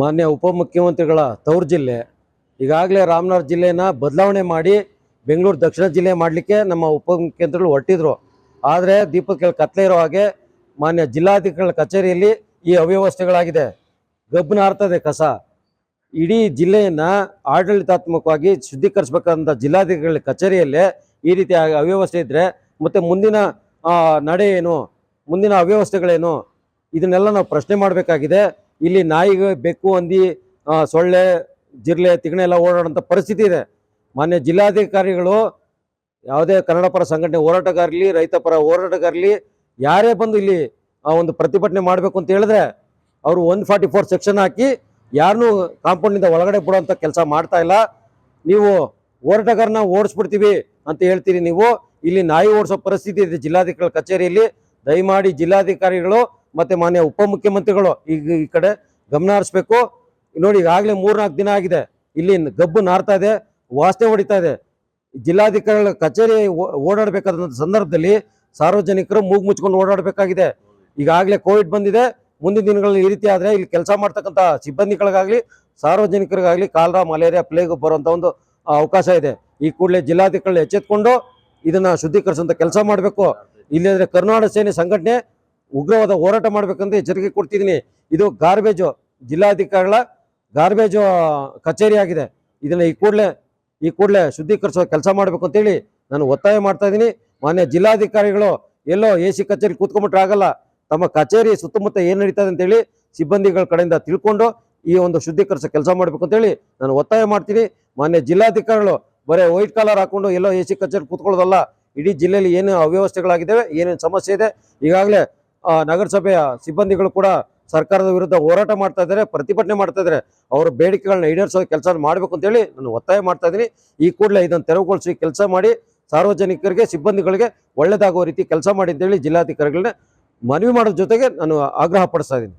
ಮಾನ್ಯ ಉಪಮುಖ್ಯಮಂತ್ರಿಗಳ ತವರು ಜಿಲ್ಲೆ. ಈಗಾಗಲೇ ರಾಮನಗರ ಜಿಲ್ಲೆನ ಬದಲಾವಣೆ ಮಾಡಿ ಬೆಂಗಳೂರು ದಕ್ಷಿಣ ಜಿಲ್ಲೆ ಮಾಡಲಿಕ್ಕೆ ನಮ್ಮ ಉಪಮುಖ್ಯಮಂತ್ರಿಗಳು ಹೊರಟಿದ್ರು. ಆದರೆ ದೀಪಕ್ಕೆ ಕತ್ತಲೆ ಇರೋ ಹಾಗೆ ಮಾನ್ಯ ಜಿಲ್ಲಾಧಿಕಾರಿಗಳ ಕಚೇರಿಯಲ್ಲಿ ಈ ಅವ್ಯವಸ್ಥೆಗಳಾಗಿದೆ. ಗಬ್ಬನ ಹಾರ್ತದೆ ಕಸ. ಇಡೀ ಜಿಲ್ಲೆಯನ್ನ ಆಡಳಿತಾತ್ಮಕವಾಗಿ ಶುದ್ಧೀಕರಿಸಬೇಕಂತ ಜಿಲ್ಲಾಧಿಕಾರಿಗಳ ಕಚೇರಿಯಲ್ಲೇ ಈ ರೀತಿ ಅವ್ಯವಸ್ಥೆ ಇದ್ರೆ ಮತ್ತೆ ಮುಂದಿನ ನಡೆ ಏನು ಮುಂದಿನ ಅವ್ಯವಸ್ಥೆಗಳೇನು? ಇದನ್ನೆಲ್ಲ ನಾವು ಪ್ರಶ್ನೆ ಮಾಡಬೇಕಾಗಿದೆ. ಇಲ್ಲಿ ನಾಯಿಗೆ ಬೆಕ್ಕು ಹಂದಿ ಸೊಳ್ಳೆ, ಜಿರ್ಲೆ, ತಿಗಣೆ ಎಲ್ಲ ಓಡಾಡೋಂಥ ಪರಿಸ್ಥಿತಿ ಇದೆ. ಮಾನ್ಯ ಜಿಲ್ಲಾಧಿಕಾರಿಗಳು ಯಾವುದೇ ಕನ್ನಡ ಪರ ಸಂಘಟನೆ ಹೋರಾಟಗಾರಲಿ, ರೈತ ಪರ ಹೋರಾಟಗಾರಲಿ, ಯಾರೇ ಬಂದು ಇಲ್ಲಿ, ಆ, ಒಂದು ಪ್ರತಿಭಟನೆ ಮಾಡಬೇಕು ಅಂತ ಹೇಳಿದ್ರೆ ಅವರು ಒನ್ ಫಾರ್ಟಿ ಫೋರ್ ಸೆಕ್ಷನ್ ಹಾಕಿ ಯಾರನ್ನೂ ಕಾಂಪೌಂಡಿಂದ ಒಳಗಡೆ ಬಿಡುವಂಥ ಕೆಲಸ ಮಾಡ್ತಾ ಇಲ್ಲ. ನೀವು ಹೋರಾಟಗಾರನ ಓಡಿಸ್ಬಿಡ್ತೀವಿ ಅಂತ ಹೇಳ್ತೀರಿ ನೀವು. ಇಲ್ಲಿ ನಾಯಿ ಓಡಿಸೋ ಪರಿಸ್ಥಿತಿ ಇದೆ ಜಿಲ್ಲಾಧಿಕಾರಿಗಳ ಕಚೇರಿಯಲ್ಲಿ. ದಯಮಾಡಿ ಜಿಲ್ಲಾಧಿಕಾರಿಗಳು ಮತ್ತೆ ಮಾನ್ಯ ಉಪಮುಖ್ಯಮಂತ್ರಿಗಳು ಈಗ ಈ ಕಡೆ ಗಮನ ಹರಿಸ್ಬೇಕು. ನೋಡಿ, ಈಗಾಗಲೇ ಮೂರ್ನಾಲ್ಕು ದಿನ ಆಗಿದೆ. ಇಲ್ಲಿ ಗಬ್ಬು ನಾರ್ತಾ ಇದೆ ವಾಸನೆ ಹೊಡಿತಾ ಇದೆ. ಜಿಲ್ಲಾಧಿಕಾರಿಗಳ ಕಚೇರಿ ಓಡಾಡಬೇಕಾದಂಥ ಸಂದರ್ಭದಲ್ಲಿ ಸಾರ್ವಜನಿಕರು ಮೂಗು ಮುಚ್ಕೊಂಡು ಓಡಾಡಬೇಕಾಗಿದೆ. ಈಗಾಗಲೇ ಕೋವಿಡ್ ಬಂದಿದೆ. ಮುಂದಿನ ದಿನಗಳಲ್ಲಿ ಈ ರೀತಿ ಆದರೆ ಇಲ್ಲಿ ಕೆಲಸ ಮಾಡ್ತಕ್ಕಂಥ ಸಿಬ್ಬಂದಿಗಳಿಗಾಗಲಿ, ಸಾರ್ವಜನಿಕರಿಗಾಗಲಿ ಕಾಲರಾ, ಮಲೇರಿಯಾ, ಪ್ಲೇಗ್ ಬರುವಂಥ ಒಂದು ಅವಕಾಶ ಇದೆ. ಈ ಕೂಡಲೇ ಜಿಲ್ಲಾಧಿಕಾರಿಗಳು ಎಚ್ಚೆತ್ಕೊಂಡು ಇದನ್ನು ಶುದ್ಧೀಕರಿಸುವಂಥ ಕೆಲಸ ಮಾಡಬೇಕು. ಇಲ್ಲಂದ್ರೆ ಕರ್ನಾಟಕ ಸೇನೆ ಸಂಘಟನೆ ಉಗ್ರವಾದ ಹೋರಾಟ ಮಾಡ್ಬೇಕಂತ ಎಚ್ಚರಿಕೆ ಕೊಡ್ತಿದ್ದೀನಿ. ಇದು ಗಾರ್ಬೇಜು ಜಿಲ್ಲಾಧಿಕಾರಿಗಳ ಗಾರ್ಬೇಜು ಕಚೇರಿ ಆಗಿದೆ. ಇದನ್ನ ಈ ಕೂಡಲೇ ಈ ಕೂಡಲೇ ಶುದ್ಧೀಕರಿಸೋ ಕೆಲಸ ಮಾಡಬೇಕು ಅಂತೇಳಿ ನಾನು ಒತ್ತಾಯ ಮಾಡ್ತಾ ಇದ್ದೀನಿ. ಮಾನ್ಯ ಜಿಲ್ಲಾಧಿಕಾರಿಗಳು ಎಲ್ಲೋ ಎ ಸಿ ಕಚೇರಿ ಕೂತ್ಕೊಂಡ್ಬಿಟ್ರೆ ಆಗಲ್ಲ. ತಮ್ಮ ಕಚೇರಿ ಸುತ್ತಮುತ್ತ ಏನು ನಡೀತದೆ ಅಂತೇಳಿ ಸಿಬ್ಬಂದಿಗಳ ಕಡೆಯಿಂದ ತಿಳ್ಕೊಂಡು ಈ ಒಂದು ಶುದ್ಧೀಕರಿಸೋ ಕೆಲಸ ಮಾಡಬೇಕು ಅಂತೇಳಿ ನಾನು ಒತ್ತಾಯ ಮಾಡ್ತೀನಿ. ಮಾನ್ಯ ಜಿಲ್ಲಾಧಿಕಾರಿಗಳು ಬರೀ ವೈಟ್ ಕಾಲರ್ ಹಾಕೊಂಡು ಎಲ್ಲೋ ಎ ಸಿ ಕಚೇರಿ ಕೂತ್ಕೊಳ್ಳೋದಲ್ಲ, ಇಡೀ ಜಿಲ್ಲೆಯಲ್ಲಿ ಏನು ಅವ್ಯವಸ್ಥೆಗಳಾಗಿದ್ದಾವೆ, ಏನೇನು ಸಮಸ್ಯೆ ಇದೆ, ಈಗಾಗಲೇ ನಗರಸಭೆಯ ಸಿಬ್ಬಂದಿಗಳು ಕೂಡ ಸರ್ಕಾರದ ವಿರುದ್ಧ ಹೋರಾಟ ಮಾಡ್ತಾ ಇದ್ದಾರೆ, ಪ್ರತಿಭಟನೆ ಮಾಡ್ತಾ ಇದ್ದಾರೆ. ಅವರ ಬೇಡಿಕೆಗಳನ್ನ ಈಡೇರಿಸೋ ಕೆಲಸ ಮಾಡಬೇಕು ಅಂತೇಳಿ ನಾನು ಒತ್ತಾಯ ಮಾಡ್ತಾ ಇದ್ದೀನಿ. ಈ ಕೂಡಲೇ ಇದನ್ನು ತೆರವುಗೊಳಿಸಿ ಕೆಲಸ ಮಾಡಿ, ಸಾರ್ವಜನಿಕರಿಗೆ, ಸಿಬ್ಬಂದಿಗಳಿಗೆ ಒಳ್ಳೇದಾಗುವ ರೀತಿ ಕೆಲಸ ಮಾಡಿ ಅಂತೇಳಿ ಜಿಲ್ಲಾಧಿಕಾರಿಗಳನ್ನ ಮನವಿ ಮಾಡೋದ್ರ ಜೊತೆಗೆ ನಾನು ಆಗ್ರಹ ಪಡಿಸ್ತಾ ಇದ್ದೀನಿ.